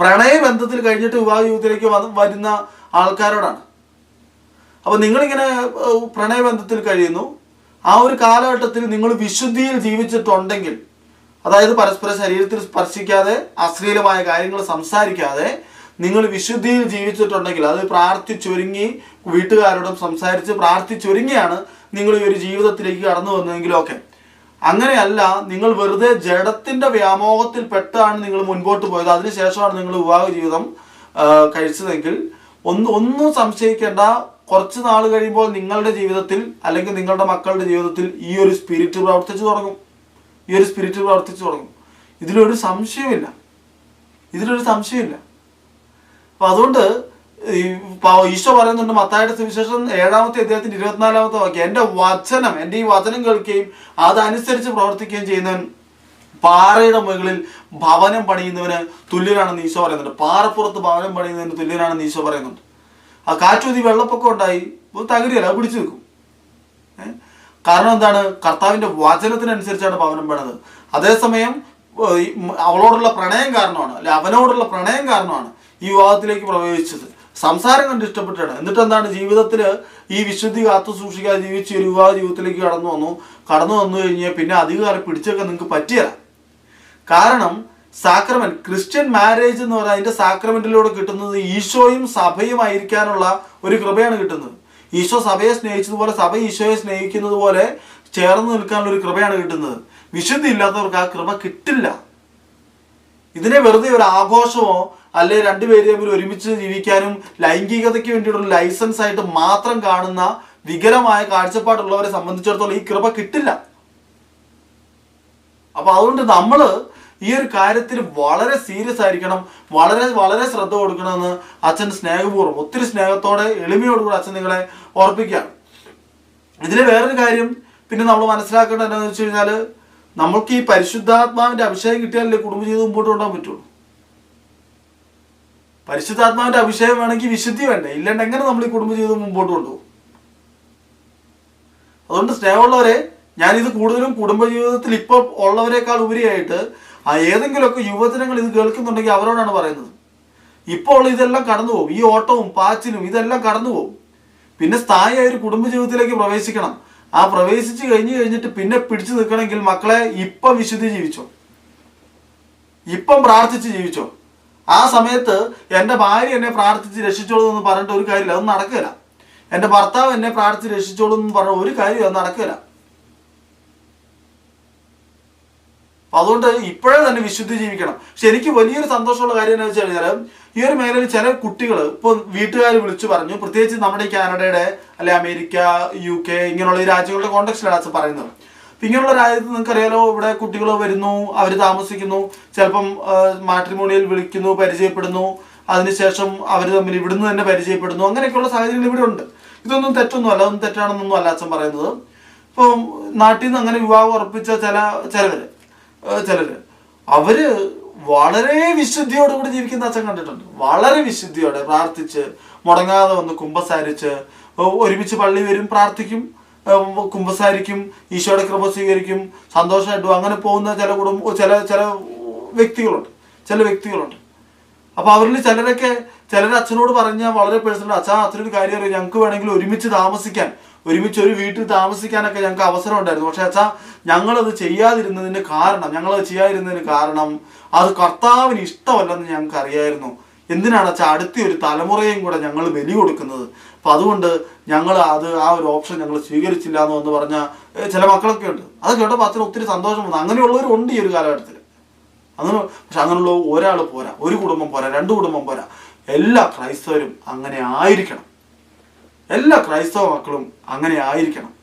A: പ്രണയബന്ധത്തിൽ കഴിഞ്ഞിട്ട് വിവാഹ ജീവിതത്തിലേക്ക് വരുന്ന ആൾക്കാരോടാണ്. അപ്പൊ നിങ്ങളിങ്ങനെ പ്രണയ പ്രണയബന്ധത്തിൽ കഴിയുന്നു. ആ ഒരു കാലഘട്ടത്തിൽ നിങ്ങൾ വിശുദ്ധിയിൽ ജീവിച്ചിട്ടുണ്ടെങ്കിൽ അതായത് പരസ്പര ശരീരത്തിൽ സ്പർശിക്കാതെ അശ്ലീലമായ കാര്യങ്ങൾ സംസാരിക്കാതെ നിങ്ങൾ വിശുദ്ധിയിൽ ജീവിച്ചിട്ടുണ്ടെങ്കിൽ അത് പ്രാർത്ഥിച്ചൊരുങ്ങി വീട്ടുകാരോടും സംസാരിച്ച് പ്രാർത്ഥിച്ചൊരുങ്ങിയാണ് നിങ്ങൾ ഈ ഒരു ജീവിതത്തിലേക്ക് കടന്നു വന്നതെങ്കിലൊക്കെ അങ്ങനെയല്ല നിങ്ങൾ വെറുതെ ജഡത്തിന്റെ വ്യാമോഹത്തിൽ പെട്ടാണ് നിങ്ങൾ മുൻപോട്ട് പോയത്. അതിനുശേഷമാണ് നിങ്ങൾ വിവാഹ ജീവിതം കഴിച്ചതെങ്കിൽ ഒന്ന് ഒന്നും സംശയിക്കേണ്ട. കുറച്ച് നാൾ കഴിയുമ്പോൾ നിങ്ങളുടെ ജീവിതത്തിൽ അല്ലെങ്കിൽ നിങ്ങളുടെ മക്കളുടെ ജീവിതത്തിൽ ഈ ഒരു സ്പിരിറ്റ് പ്രവർത്തിച്ചു തുടങ്ങും. ഈ ഒരു സ്പിരിറ്റ് പ്രവർത്തിച്ചു തുടങ്ങും. ഇതിലൊരു സംശയമില്ല ഇതിലൊരു സംശയമില്ല അപ്പൊ അതുകൊണ്ട് ഈശോ പറയുന്നുണ്ട് മത്തായുടെ സുവിശേഷം ഏഴാമത്തെ അദ്ദേഹത്തിന്റെ ഇരുപത്തിനാലാമത്തെ വാക്യം എന്റെ വചനം എന്റെ ഈ വചനം കേൾക്കുകയും അതനുസരിച്ച് പ്രവർത്തിക്കുകയും ചെയ്യുന്നവൻ പാറയുടെ മുകളിൽ ഭവനം പണിയുന്നവന് തുല്യനാണെന്ന് ഈശോ പറയുന്നുണ്ട്. പാറപ്പുറത്ത് ഭവനം പണിയുന്നതിന് തുല്യനാണെന്ന് ഈശോ പറയുന്നുണ്ട്. ആ കാറ്റുതി വെള്ളപ്പൊക്കം ഉണ്ടായി തകരിയല്ല പിടിച്ചു നിൽക്കും. കാരണം എന്താണ്? കർത്താവിന്റെ വചനത്തിനനുസരിച്ചാണ് ഭവനം പണിത് അതേസമയം അവളോടുള്ള പ്രണയം കാരണമാണ് അല്ലെ അവനോടുള്ള പ്രണയം കാരണമാണ് ഈ വിവാഹത്തിലേക്ക് പ്രവേശിച്ചത്. സംസാരം കണ്ട് ഇഷ്ടപ്പെട്ടാണ് എന്നിട്ട് എന്താണ് ജീവിതത്തിൽ ഈ വിശുദ്ധി കാത്തു സൂക്ഷിക്കാതെ ജീവിച്ച് ഒരു വിവാഹ ജീവിതത്തിലേക്ക് കടന്നു വന്നു. കടന്നു വന്നു കഴിഞ്ഞാൽ പിന്നെ അധികകാലം പിടിച്ചൊക്കെ നിങ്ങൾക്ക് പറ്റിയല്ല കാരണം സാക്രമെന്റ് ക്രിസ്ത്യൻ മാരേജ് എന്ന് പറഞ്ഞാൽ അതിന്റെ സാക്രമെന്റിലൂടെ കിട്ടുന്നത് ഈശോയും സഭയും ആയിരിക്കാനുള്ള ഒരു കൃപയാണ് കിട്ടുന്നത്. ഈശോ സഭയെ സ്നേഹിച്ചതുപോലെ സഭ ഈശോയെ സ്നേഹിക്കുന്നത് പോലെ ചേർന്ന് നിൽക്കാനുള്ള ഒരു കൃപയാണ് കിട്ടുന്നത്. വിശുദ്ധി ഇല്ലാത്തവർക്ക് ആ കൃപ കിട്ടില്ല. ഇതിനെ വെറുതെ ഒരു ആഘോഷമോ അല്ലെ രണ്ടുപേര് തമ്മിൽ ഒരുമിച്ച് ജീവിക്കാനും ലൈംഗികതയ്ക്ക് വേണ്ടിയുള്ള ലൈസൻസ് ആയിട്ട് മാത്രം കാണുന്ന വികരമായ കാഴ്ചപ്പാടുള്ളവരെ സംബന്ധിച്ചിടത്തോളം ഈ കൃപ കിട്ടില്ല. അപ്പൊ അതുകൊണ്ട് നമ്മൾ ഈ ഒരു കാര്യത്തിൽ വളരെ സീരിയസ് ആയിരിക്കണം. വളരെ വളരെ ശ്രദ്ധ കൊടുക്കണമെന്ന് അച്ഛൻ സ്നേഹപൂർവം ഒത്തിരി സ്നേഹത്തോടെ എളിമയോടുകൂടി അച്ഛൻ നിങ്ങളെ ഓർപ്പിക്കുകയാണ്. ഇതിലെ വേറൊരു കാര്യം പിന്നെ നമ്മൾ മനസ്സിലാക്കേണ്ടത് എന്താണെന്ന് വെച്ച് കഴിഞ്ഞാൽ നമ്മൾക്ക് ഈ പരിശുദ്ധാത്മാവിന്റെ അഭിഷേകം കിട്ടിയാലല്ലേ കുടുംബജീവിതം മുമ്പോട്ട് കൊണ്ടുപോകാൻ പറ്റുള്ളൂ. പരിശുദ്ധാത്മാവിന്റെ അഭിഷേകം വേണമെങ്കിൽ വിശുദ്ധി വേണ്ടേ? ഇല്ലാണ്ട് എങ്ങനെ നമ്മൾ ഈ കുടുംബജീവിതം മുമ്പോട്ട് കൊണ്ടുപോകും? അതുകൊണ്ട് സ്നേഹമുള്ളവരെ ഞാനിത് കൂടുതലും കുടുംബജീവിതത്തിൽ ഇപ്പോൾ ഉള്ളവരെക്കാൾ ഉപരിയായിട്ട് ആ ഏതെങ്കിലുമൊക്കെ യുവജനങ്ങൾ ഇത് കേൾക്കുന്നുണ്ടെങ്കിൽ അവരോടാണ് പറയുന്നത്. ഇപ്പോൾ ഇതെല്ലാം കടന്നു പോകും ഈ ഓട്ടവും പാച്ചിലും ഇതെല്ലാം കടന്നു പോകും പിന്നെ സ്ഥായിയായ ഒരു കുടുംബജീവിതത്തിലേക്ക് പ്രവേശിക്കണം. ആ പ്രവേശിച്ച് കഴിഞ്ഞു കഴിഞ്ഞിട്ട് പിന്നെ പിടിച്ചു നിൽക്കണമെങ്കിൽ മക്കളെ ഇപ്പം വിശുദ്ധി ജീവിച്ചോ? ഇപ്പം പ്രാർത്ഥിച്ച് ജീവിച്ചോ? ആ സമയത്ത് എന്റെ ഭാര്യ എന്നെ പ്രാർത്ഥിച്ച് രക്ഷിച്ചോളൂ എന്ന് പറഞ്ഞിട്ട് ഒരു കാര്യമില്ല. അത് നടക്കില്ല. എന്റെ ഭർത്താവ് എന്നെ പ്രാർത്ഥിച്ച് രക്ഷിച്ചോളൂ എന്ന് പറഞ്ഞ ഒരു കാര്യം അത് നടക്കില്ല. അതുകൊണ്ട് ഇപ്പോഴേ തന്നെ വിശുദ്ധി ജീവിക്കണം. പക്ഷെ എനിക്ക് വലിയൊരു സന്തോഷമുള്ള കാര്യം എന്ന് വെച്ച് കഴിഞ്ഞാൽ ഈ ഒരു മേഖലയിൽ ചില കുട്ടികൾ ഇപ്പോൾ വീട്ടുകാർ വിളിച്ചു പറഞ്ഞു പ്രത്യേകിച്ച് നമ്മുടെ ഈ കാനഡയുടെ അല്ലെ അമേരിക്ക യു കെ ഇങ്ങനെയുള്ള ഈ രാജ്യങ്ങളുടെ കോണ്ടക്സ്റ്റിലാണ് പറയുന്നത്. ഇങ്ങനെയുള്ള രാജ്യത്ത് നിങ്ങൾക്കറിയാലോ ഇവിടെ കുട്ടികൾ വരുന്നു അവർ താമസിക്കുന്നു ചിലപ്പം മാട്രിമോണിയിൽ വിളിക്കുന്നു പരിചയപ്പെടുന്നു അതിനുശേഷം അവർ തമ്മിൽ ഇവിടുന്ന് തന്നെ പരിചയപ്പെടുന്നു അങ്ങനെയൊക്കെയുള്ള സാഹചര്യങ്ങൾ ഇവിടെ ഉണ്ട്. ഇതൊന്നും തെറ്റൊന്നും അല്ല അതൊന്നും തെറ്റാണെന്നൊന്നും അല്ല അച്ഛൻ പറയുന്നത്. ഇപ്പം നാട്ടിൽ നിന്ന് അങ്ങനെ വിവാഹം ഉറപ്പിച്ച ചില ചിലവര് ചിലര് അവർ വളരെ വിശുദ്ധിയോടുകൂടി ജീവിക്കുന്ന അച്ഛൻ കണ്ടിട്ടുണ്ട്. വളരെ വിശുദ്ധിയോടെ പ്രാർത്ഥിച്ച് മുടങ്ങാതെ വന്ന് കുമ്പസാരിച്ച് ഒരുമിച്ച് പള്ളി വരും പ്രാർത്ഥിക്കും കുമ്പസാരിക്കും ഈശോയുടെ കൃപ സ്വീകരിക്കും സന്തോഷമായിട്ടും അങ്ങനെ പോകുന്ന ചില കുടുംബ ചില ചില വ്യക്തികളുണ്ട്. ചില വ്യക്തികളുണ്ട്. അപ്പോൾ അവരിൽ ചിലരൊക്കെ ചിലർ അച്ഛനോട് പറഞ്ഞ വളരെ പേഴ്സണൽ അച്ഛാ അച്ഛനൊരു കാര്യം അറിയാം? ഞങ്ങൾക്ക് വേണമെങ്കിൽ ഒരുമിച്ച് താമസിക്കാൻ ഒരുമിച്ച് ഒരു വീട്ടിൽ താമസിക്കാനൊക്കെ ഞങ്ങൾക്ക് അവസരം ഉണ്ടായിരുന്നു. പക്ഷെ അച്ഛാ ഞങ്ങളത് ചെയ്യാതിരുന്നതിന് കാരണം ഞങ്ങളത് ചെയ്യാതിരുന്നതിന് കാരണം അത് കർത്താവിന് ഇഷ്ടമല്ലെന്ന് ഞങ്ങൾക്ക് അറിയായിരുന്നു. എന്തിനാണ് വെച്ചാൽ അടുത്ത ഒരു തലമുറയും കൂടെ ഞങ്ങൾ ബലി കൊടുക്കുന്നത്? അപ്പൊ അതുകൊണ്ട് ഞങ്ങൾ അത് ആ ഒരു ഓപ്ഷൻ ഞങ്ങൾ സ്വീകരിച്ചില്ല എന്ന് വന്ന് പറഞ്ഞ ചില മക്കളൊക്കെ ഉണ്ട്. അത് കേട്ടപ്പോൾ അച്ഛന് ഒത്തിരി സന്തോഷം വന്നു. അങ്ങനെയുള്ളവരുണ്ട് ഈ ഒരു കാലഘട്ടത്തിൽ. അങ്ങനെ പക്ഷെ അങ്ങനെയുള്ള ഒരാൾ പോരാ. ഒരു കുടുംബം പോരാ. രണ്ട് കുടുംബം പോരാ. എല്ലാ ക്രൈസ്തവരും അങ്ങനെ ആയിരിക്കണം. എല്ലാ ക്രൈസ്തവ മക്കളും അങ്ങനെ ആയിരിക്കണം.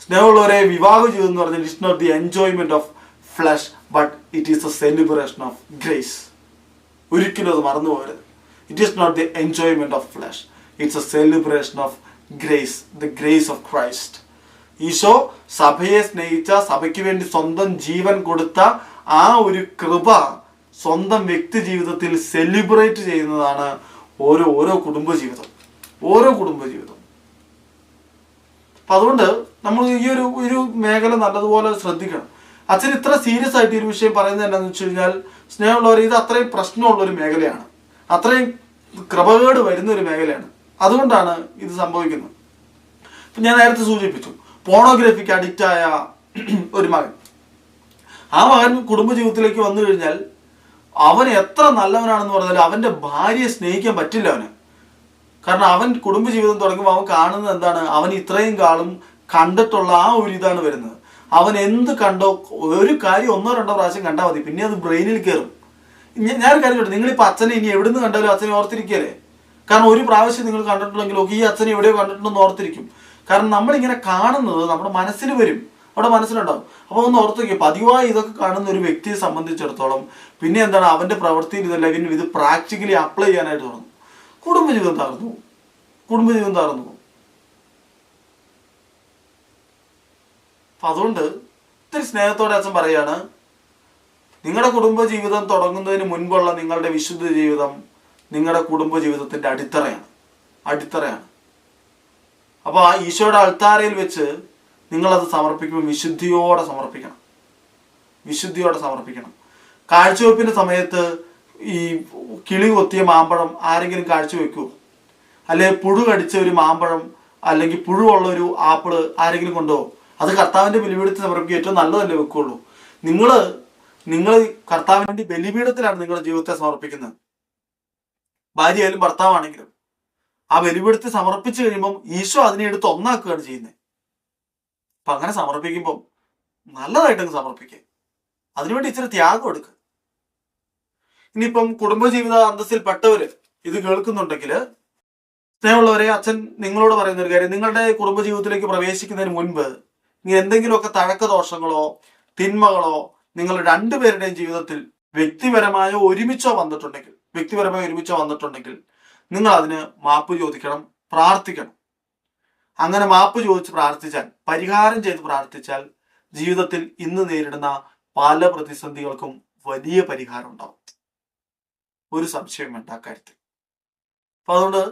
A: സ്നേഹമുള്ളവരെ വിവാഹ ജീവിതം എന്ന് പറഞ്ഞാൽ it's not the enjoyment of flesh but it is a celebration of grace. ഒരിക്കലും അത് മറന്നു പോകരുത്. It is not the enjoyment of flesh it's a celebration of grace the grace of Christ Isho സഭയെ സ്നേഹിച്ച സഭയ്ക്ക് വേണ്ടി സ്വന്തം ജീവൻ കൊടുത്ത ആ ഒരു കൃപ സ്വന്തം വ്യക്തി ജീവിതത്തിൽ സെലിബ്രേറ്റ് ചെയ്യുന്നതാണ് ഓരോ ഓരോ കുടുംബജീവിതം ഓരോ കുടുംബജീവിതം അപ്പൊ അതുകൊണ്ട് നമ്മൾ ഈ ഒരു ഒരു മേഖല നല്ലതുപോലെ ശ്രദ്ധിക്കണം. അച്ഛൻ ഇത്ര സീരിയസ് ആയിട്ട് ഈ ഒരു വിഷയം പറയുന്നത് എന്താണെന്ന് വെച്ച് കഴിഞ്ഞാൽ സ്നേഹമുള്ളവർ ഇത് അത്രയും പ്രശ്നമുള്ള ഒരു മേഖലയാണ്. അത്രയും ക്രമകേട് വരുന്ന ഒരു മേഖലയാണ്. അതുകൊണ്ടാണ് ഇത് സംഭവിക്കുന്നത്. ഞാൻ നേരത്തെ സൂചിപ്പിച്ചു പോണോഗ്രഫിക്ക് ആയ ഒരു മകൻ. ആ മകൻ കുടുംബജീവിതത്തിലേക്ക് വന്നു കഴിഞ്ഞാൽ അവൻ എത്ര നല്ലവനാണെന്ന് പറഞ്ഞാൽ അവന്റെ ഭാര്യയെ സ്നേഹിക്കാൻ പറ്റില്ല അവന്. കാരണം അവൻ കുടുംബജീവിതം തുടങ്ങുമ്പോൾ അവൻ കാണുന്നത് എന്താണ്? അവൻ ഇത്രയും കാലം കണ്ടിട്ടുള്ള ആ ഒരു ഇതാണ് വരുന്നത്. അവൻ എന്ത് കണ്ടോ ഒരു കാര്യം ഒന്നോ രണ്ടോ പ്രാവശ്യം കണ്ടാൽ മതി. പിന്നെ അത് ബ്രെയിനിൽ കയറും ഞാനൊരു കാര്യം ചോട്ടെ നിങ്ങളിപ്പോൾ അച്ഛനെ ഇനി എവിടുന്ന് കണ്ടാലും അച്ഛനെ ഓർത്തിരിക്കല്ലേ കാരണം ഒരു പ്രാവശ്യം നിങ്ങൾ കണ്ടിട്ടുണ്ടെങ്കിൽ ഈ അച്ഛനെ എവിടെയോ കണ്ടിട്ടുണ്ടെന്ന് ഓർത്തിരിക്കും. കാരണം നമ്മളിങ്ങനെ കാണുന്നത് നമ്മുടെ മനസ്സിൽ വരും. അവിടെ മനസ്സിലുണ്ടാവും. അപ്പോൾ ഒന്ന് ഓർത്ത് നോക്കിയാൽ പതിവായി ഇതൊക്കെ കാണുന്ന ഒരു വ്യക്തിയെ സംബന്ധിച്ചിടത്തോളം പിന്നെ എന്താണ് അവന്റെ പ്രവൃത്തിയിൽ ഇതല്ല പിന്നെ ഇത് പ്രാക്ടിക്കലി അപ്ലൈ ചെയ്യാനായിട്ട് തുടങ്ങും. കുടുംബജീവിതം തകർന്നു കുടുംബജീവിതം തകർന്നു പോകും അപ്പൊ അതുകൊണ്ട് ഒത്തിരി സ്നേഹത്തോടെ അച്ഛൻ പറയാണ് നിങ്ങളുടെ കുടുംബ ജീവിതം തുടങ്ങുന്നതിന് മുൻപുള്ള നിങ്ങളുടെ വിശുദ്ധ ജീവിതം നിങ്ങളുടെ കുടുംബ ജീവിതത്തിന്റെ അടിത്തറയാണ് അടിത്തറയാണ്. അപ്പോൾ ആ ഈശോയുടെ അൾത്താരയിൽ വെച്ച് നിങ്ങളത് സമർപ്പിക്കുമ്പോൾ വിശുദ്ധിയോടെ സമർപ്പിക്കണം. വിശുദ്ധിയോടെ സമർപ്പിക്കണം. കാഴ്ചവെപ്പിന്റെ സമയത്ത് ഈ കിളി കൊത്തിയ മാമ്പഴം ആരെങ്കിലും കാഴ്ചവെക്കുമോ അല്ലെ പുഴു കടിച്ച ഒരു മാമ്പഴം അല്ലെങ്കിൽ പുഴുവുള്ള ഒരു ആപ്പിൾ ആരെങ്കിലും കൊണ്ടുപോകും? അത് കർത്താവിന്റെ ബലിപീഠത്തിൽ സമർപ്പിക്കുക ഏറ്റവും നല്ലതല്ലേ വെക്കുള്ളൂ. നിങ്ങൾ നിങ്ങൾ കർത്താവിന് ബലിപീഠത്തിലാണ് നിങ്ങളുടെ ജീവിതത്തെ സമർപ്പിക്കുന്നത്. ഭാര്യയായാലും ഭർത്താവാണെങ്കിലും. ആ ബലിപീഠത്തിൽ സമർപ്പിച്ചു കഴിയുമ്പം ഈശോ അതിനെ എടുത്ത് ഒന്നാക്കുകയാണ് ചെയ്യുന്നത്. അപ്പൊ അങ്ങനെ സമർപ്പിക്കുമ്പം നല്ലതായിട്ടങ്ങ് സമർപ്പിക്കുക. അതിനുവേണ്ടി ഇച്ചിരി ത്യാഗം എടുക്കുക. ഇനിയിപ്പം കുടുംബജീവിത അന്തസ്സിൽ പെട്ടവര് ഇത് കേൾക്കുന്നുണ്ടെങ്കിൽ സ്നേഹമുള്ളവരെ അച്ഛൻ നിങ്ങളോട് പറയുന്ന ഒരു കാര്യം. നിങ്ങളുടെ കുടുംബജീവിതത്തിലേക്ക് പ്രവേശിക്കുന്നതിന് മുൻപ് ഇനി എന്തെങ്കിലുമൊക്കെ തഴക്ക ദോഷങ്ങളോ തിന്മകളോ നിങ്ങൾ രണ്ടുപേരുടെയും ജീവിതത്തിൽ വ്യക്തിപരമായോ ഒരുമിച്ചോ വന്നിട്ടുണ്ടെങ്കിൽ വ്യക്തിപരമായി ഒരുമിച്ചോ വന്നിട്ടുണ്ടെങ്കിൽ നിങ്ങൾ അതിന് മാപ്പ് ചോദിക്കണം പ്രാർത്ഥിക്കണം. അങ്ങനെ മാപ്പ് ചോദിച്ച് പ്രാർത്ഥിച്ചാൽ പരിഹാരം ചെയ്ത് പ്രാർത്ഥിച്ചാൽ ജീവിതത്തിൽ ഇന്ന് നേരിടുന്ന പല പ്രതിസന്ധികൾക്കും വലിയ പരിഹാരം ഉണ്ടാവും. ഒരു സംശയം വേണ്ട അക്കാര്യത്തിൽ അപ്പൊ അതുകൊണ്ട്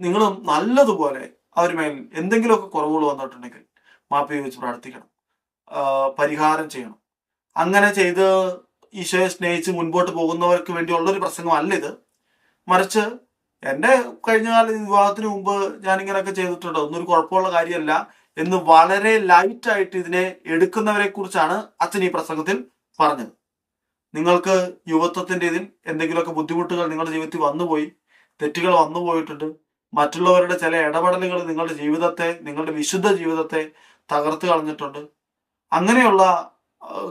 A: നിങ്ങൾ നല്ലതുപോലെ അവരുമേൽ എന്തെങ്കിലുമൊക്കെ കുറവുകൾ വന്നിട്ടുണ്ടെങ്കിൽ മാപ്പ് ചോദിച്ച് പ്രാർത്ഥിക്കണം. പരിഹാരം ചെയ്യണം. അങ്ങനെ ചെയ്ത് ഈശോയെ സ്നേഹിച്ച് മുൻപോട്ട് പോകുന്നവർക്ക് വേണ്ടിയുള്ളൊരു പ്രസംഗമല്ല ഇത്. മറിച്ച് എന്റെ കഴിഞ്ഞ കാല വിവാഹത്തിന് മുമ്പ് ഞാനിങ്ങനെയൊക്കെ ചെയ്തിട്ടുണ്ട്. ഒരു കുഴപ്പമുള്ള കാര്യമല്ല. എന്ന് വളരെ ലൈറ്റായിട്ട് ഇതിനെ എടുക്കുന്നവരെ കുറിച്ചാണ് അച്ഛൻ ഈ പ്രസംഗത്തിൽ പറഞ്ഞത്. നിങ്ങൾക്ക് യുവത്വത്തിന്റെ ഇതിൽ എന്തെങ്കിലുമൊക്കെ ബുദ്ധിമുട്ടുകൾ നിങ്ങളുടെ ജീവിതത്തിൽ വന്നുപോയി തെറ്റുകൾ വന്നു പോയിട്ടുണ്ട് മറ്റുള്ളവരുടെ ചില ഇടപെടലുകൾ നിങ്ങളുടെ ജീവിതത്തെ നിങ്ങളുടെ വിശുദ്ധ ജീവിതത്തെ തകർത്ത് കളഞ്ഞിട്ടുണ്ട്. അങ്ങനെയുള്ള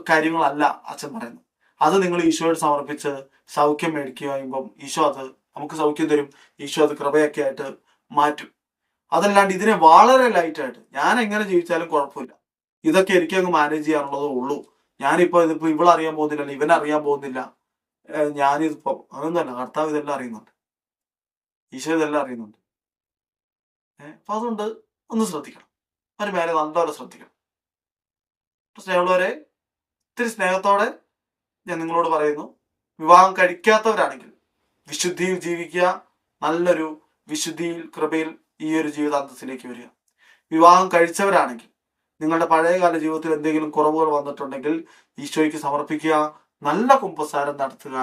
A: കാര്യങ്ങളല്ല അച്ഛൻ പറയുന്നത്. അത് നിങ്ങൾ ഈശോയോട് സമർപ്പിച്ച് സൗഖ്യം മേടിക്കുക കഴിയുമ്പം ഈശോ അത് നമുക്ക് സൗഖ്യം തരും. ഈശോ അത് കൃപയൊക്കെ ആയിട്ട് മാറ്റും. അതല്ലാണ്ട് ഇതിനെ വളരെ ലൈറ്റായിട്ട് ഞാൻ എങ്ങനെ ജീവിച്ചാലും കുഴപ്പമില്ല. ഇതൊക്കെ എനിക്ക് അങ്ങ് മാനേജ് ചെയ്യാനുള്ളതേ ഉള്ളൂ. ഞാനിപ്പോൾ ഇതിപ്പോൾ ഇവളറിയാൻ പോകുന്നില്ല ഇവൻ അറിയാൻ പോകുന്നില്ല. ഞാനിതിപ്പോ അതൊന്നുമല്ല കർത്താവ് ഇതെല്ലാം അറിയുന്നുണ്ട്. ഈശോ ഇതെല്ലാം അറിയുന്നുണ്ട്. അപ്പൊ അതുകൊണ്ട് ഒന്ന് ശ്രദ്ധിക്കണം. ഒരു മേലെ നല്ലപോലെ ശ്രദ്ധിക്കണം. സ്നേഹമുള്ളവരെ ഇത്തിരി സ്നേഹത്തോടെ ഞാൻ നിങ്ങളോട് പറയുന്നു. വിവാഹം കഴിക്കാത്തവരാണെങ്കിൽ വിശുദ്ധിയിൽ ജീവിക്കുക നല്ലൊരു വിശുദ്ധിയിൽ കൃപയിൽ ഈ ഒരു ജീവിതാന്തത്തിലേക്ക് വരിക. വിവാഹം കഴിച്ചവരാണെങ്കിൽ നിങ്ങളുടെ പഴയകാല ജീവിതത്തിൽ എന്തെങ്കിലും കുറവുകൾ വന്നിട്ടുണ്ടെങ്കിൽ ഈശോയ്ക്ക് സമർപ്പിക്കുക നല്ല കുമ്പസാരം നടത്തുക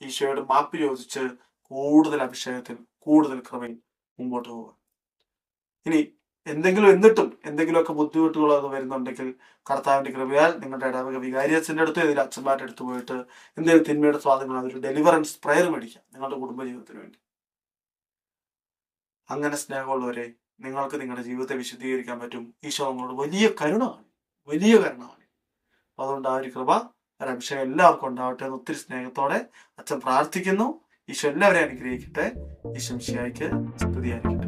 A: ഈശോയുടെ മാപ്പ് ചോദിച്ച് കൂടുതൽ അഭിഷേകത്തിൽ കൂടുതൽ കൃപയിൽ മുമ്പോട്ട് പോവുക. ഇനി എന്തെങ്കിലും എന്നിട്ടും എന്തെങ്കിലുമൊക്കെ ബുദ്ധിമുട്ടുകളൊക്കെ വരുന്നുണ്ടെങ്കിൽ കർത്താവിന്റെ കൃപയാൽ നിങ്ങളുടെ ഇടവക വികാരിയച്ഛന്റെ അടുത്ത് ഇതിൽ അച്ഛന്മാരുടെ അടുത്ത് പോയിട്ട് എന്തെങ്കിലും തിന്മയുടെ സ്വാധീനം അതൊരു ഡെലിവറൻസ് പ്രയർ മേടിക്കാം നിങ്ങളുടെ കുടുംബജീവിതത്തിന് വേണ്ടി. അങ്ങനെ സ്നേഹമുള്ളവരെ നിങ്ങൾക്ക് നിങ്ങളുടെ ജീവിതത്തെ വിശദീകരിക്കാൻ പറ്റും. ഈശോ നമ്മളോട് വലിയ കരുണമാണ് വലിയ കരുണമാണ് അതുകൊണ്ട് ആ ഒരു കൃപ അഭിഷേകം എല്ലാവർക്കും ഉണ്ടാവട്ടെ എന്ന് ഒത്തിരി സ്നേഹത്തോടെ അച്ഛൻ പ്രാർത്ഥിക്കുന്നു. ഈശോ എല്ലാവരെയും അനുഗ്രഹിക്കട്ടെ. ഈശോ സ്തുതിയായിരിക്കട്ടെ.